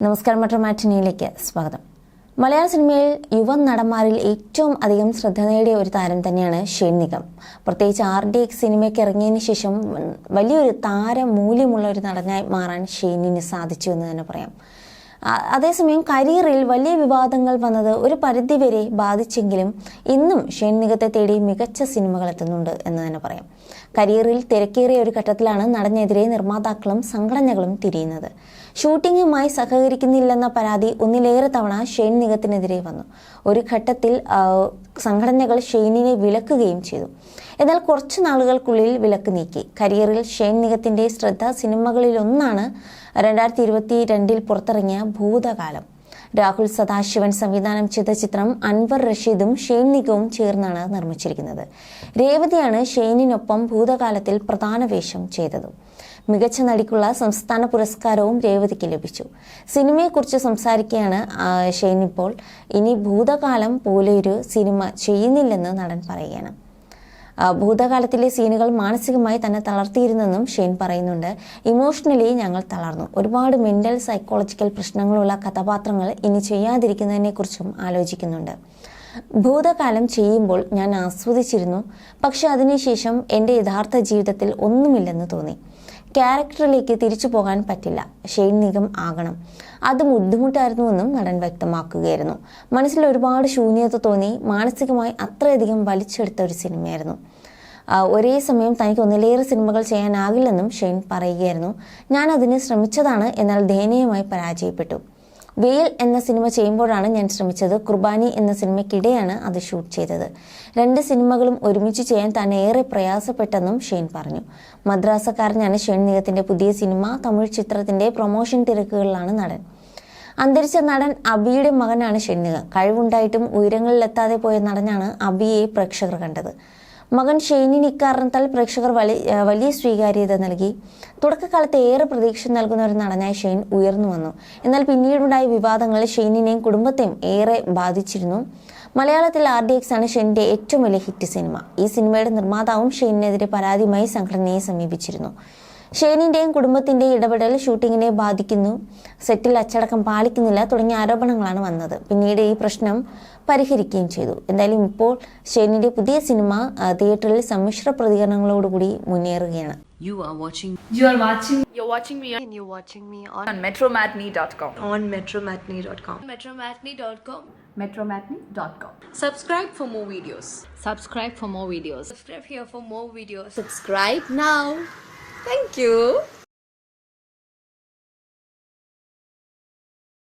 നമസ്കാരം മറ്റൊരു മാറ്റിനിയിലേക്ക് സ്വാഗതം. മലയാള സിനിമയിൽ യുവ നടന്മാരിൽ ഏറ്റവും അധികം ശ്രദ്ധ നേടിയ ഒരു താരം തന്നെയാണ് ഷെയ്ൻ നിഗം. പ്രത്യേകിച്ച് ആർ ഡി എക്സ് സിനിമയ്ക്ക് ഇറങ്ങിയതിന് ശേഷം വലിയൊരു താരമൂല്യമുള്ള ഒരു നടനായി മാറാൻ ഷെയ്നിന് സാധിച്ചു എന്ന് തന്നെ പറയാം. അതേസമയം കരിയറിൽ വലിയ വിവാദങ്ങൾ വന്നത് ഒരു പരിധിവരെ ബാധിച്ചെങ്കിലും ഇന്നും ഷെയ്ൻ നികത്തെ തേടി മികച്ച സിനിമകൾ എത്തുന്നുണ്ട് എന്ന് തന്നെ പറയാം. കരിയറിൽ തിരക്കേറിയ ഒരു ഘട്ടത്തിലാണ് നടനെതിരെ നിർമ്മാതാക്കളും സംഘടനകളും തിരിയുന്നത്. ഷൂട്ടിങ്ങുമായി സഹകരിക്കുന്നില്ലെന്ന പരാതി ഒന്നിലേറെ തവണ ഷെയ്ൻ നിഗത്തിനെതിരെ വന്നു. ഒരു ഘട്ടത്തിൽ സംഘടനകൾ ഷെയ്നിനെ വിലക്കുകയും ചെയ്തു. എന്നാൽ കുറച്ചു നാളുകൾക്കുള്ളിൽ വിലക്ക് നീക്കി. കരിയറിൽ ഷെയ്ൻ നിഗത്തിന്റെ ശ്രദ്ധ സിനിമകളിലൊന്നാണ് രണ്ടായിരത്തി ഇരുപത്തി രണ്ടിൽ പുറത്തിറങ്ങിയ ഭൂതകാലം. രാഹുൽ സദാശിവൻ സംവിധാനം ചെയ്ത ചിത്രം അൻവർ റഷീദും ഷെയ്ൻ നിഗവും ചേർന്നാണ് നിർമ്മിച്ചിരിക്കുന്നത്. രേവതിയാണ് ഷെയ്നിനൊപ്പം ഭൂതകാലത്തിൽ പ്രധാന വേഷം ചെയ്തത്. മികച്ച നടിക്കുള്ള സംസ്ഥാന പുരസ്കാരവും രേവതിക്ക് ലഭിച്ചു. സിനിമയെക്കുറിച്ച് സംസാരിക്കുകയാണ് ഷെയ്നിപ്പോൾ ഇനി ഭൂതകാലം പോലെയൊരു സിനിമ ചെയ്യുന്നില്ലെന്ന് നടൻ പറയുകയാണ്. ഭൂതകാലത്തിലെ സീനുകൾ മാനസികമായി തന്നെ തളർത്തിയിരുന്നെന്നും ഷെയ്ൻ പറയുന്നുണ്ട്. ഇമോഷണലി ഞങ്ങൾ തളർന്നു. ഒരുപാട് മെന്റൽ സൈക്കോളജിക്കൽ പ്രശ്നങ്ങളുള്ള കഥാപാത്രങ്ങൾ ഇനി ചെയ്യാതിരിക്കുന്നതിനെക്കുറിച്ചും ആലോചിക്കുന്നുണ്ട്. ഭൂതകാലം ചെയ്യുമ്പോൾ ഞാൻ ആസ്വദിച്ചിരുന്നു. പക്ഷെ അതിനുശേഷം എന്റെ യഥാർത്ഥ ജീവിതത്തിൽ ഒന്നുമില്ലെന്ന് തോന്നി. ക്യാരക്ടറിലേക്ക് തിരിച്ചു പോകാൻ പറ്റില്ല. ഷെയ്ൻ നീക്കം ആകണം. അത് ബുദ്ധിമുട്ടായിരുന്നുവെന്നും നടൻ വ്യക്തമാക്കുകയായിരുന്നു. മനസ്സിൽ ഒരുപാട് ശൂന്യത തോന്നി മാനസികമായി അത്രയധികം വലിച്ചെടുത്ത ഒരു സിനിമയായിരുന്നു. ഒരേ സമയം തനിക്ക് ഒന്നിലേറെ സിനിമകൾ ചെയ്യാനാകില്ലെന്നും ഷെയ്ൻ പറയുകയായിരുന്നു. ഞാൻ അതിന് ശ്രമിച്ചതാണ് എന്നാൽ ദയനീയമായി പരാജയപ്പെട്ടു. വെയിൽ എന്ന സിനിമ ചെയ്യുമ്പോഴാണ് ഞാൻ ശ്രമിച്ചത്. കുർബാനി എന്ന സിനിമയ്ക്കിടെയാണ് അത് ഷൂട്ട് ചെയ്തത്. രണ്ട് സിനിമകളും ഒരുമിച്ച് ചെയ്യാൻ താൻ ഏറെ പ്രയാസപ്പെട്ടെന്നും ഷെയ്ൻ പറഞ്ഞു. മദ്രാസക്കാരനാണ് ഷെയ്ൻ നിഗത്തിന്റെ പുതിയ സിനിമ. തമിഴ് ചിത്രത്തിന്റെ പ്രൊമോഷൻ തിരക്കുകളിലാണ് നടൻ. അന്തരിച്ച നടൻ അബിയുടെ മകനാണ് ഷെന്നിക കഴിവുണ്ടായിട്ടും ഉയരങ്ങളിലെത്താതെ പോയ നടനാണ് അബിയെ പ്രേക്ഷകർ കണ്ടത്. മകൻ ഷെയ്നിന് ഇക്കാരണത്താൽ പ്രേക്ഷകർ വലിയ സ്വീകാര്യത നൽകി. തുടക്കകാലത്ത് ഏറെ പ്രതീക്ഷ നൽകുന്ന ഒരു നടനായ ഷെയ്ൻ ഉയർന്നു വന്നു. എന്നാൽ പിന്നീടുണ്ടായ വിവാദങ്ങൾ ഷെയ്നിനെയും കുടുംബത്തെയും ഏറെ ബാധിച്ചിരുന്നു. മലയാളത്തിൽ ആർ ഡി എക്സ് ആണ് ഷെയ്നിന്റെ ഏറ്റവും വലിയ ഹിറ്റ് സിനിമ. ഈ സിനിമയുടെ നിർമ്മാതാവും ഷെയ്നിനെതിരെ പരാതിയുമായി സംഘടനയെ സമീപിച്ചിരുന്നു. ഷെയ്നിന്റെയും കുടുംബത്തിന്റെയും ഇടപെടൽ ഷൂട്ടിങ്ങിനെ ബാധിക്കുന്നു സെറ്റിൽ അച്ചടക്കം പാലിക്കുന്നില്ല തുടങ്ങിയ ആരോപണങ്ങളാണ് വന്നത് പിന്നീട് ഈ പ്രശ്നം പരിഹരിക്കുകയും ചെയ്തു എന്തായാലും ഇപ്പോൾ ഷെയ്നിന്റെ പുതിയ സിനിമ തിയേറ്ററിൽ സമ്മിശ്ര പ്രതികരണങ്ങളോടുകൂടി മുന്നേറുകയാണ് You are watching You are watching You're watching me on and you're watching me on, on metromatney.com. on metromatney.com. Metromatney.com. metromatney.com. Subscribe for more videos. subscribe for more videos. Subscribe here for more videos. Subscribe now. Thank you.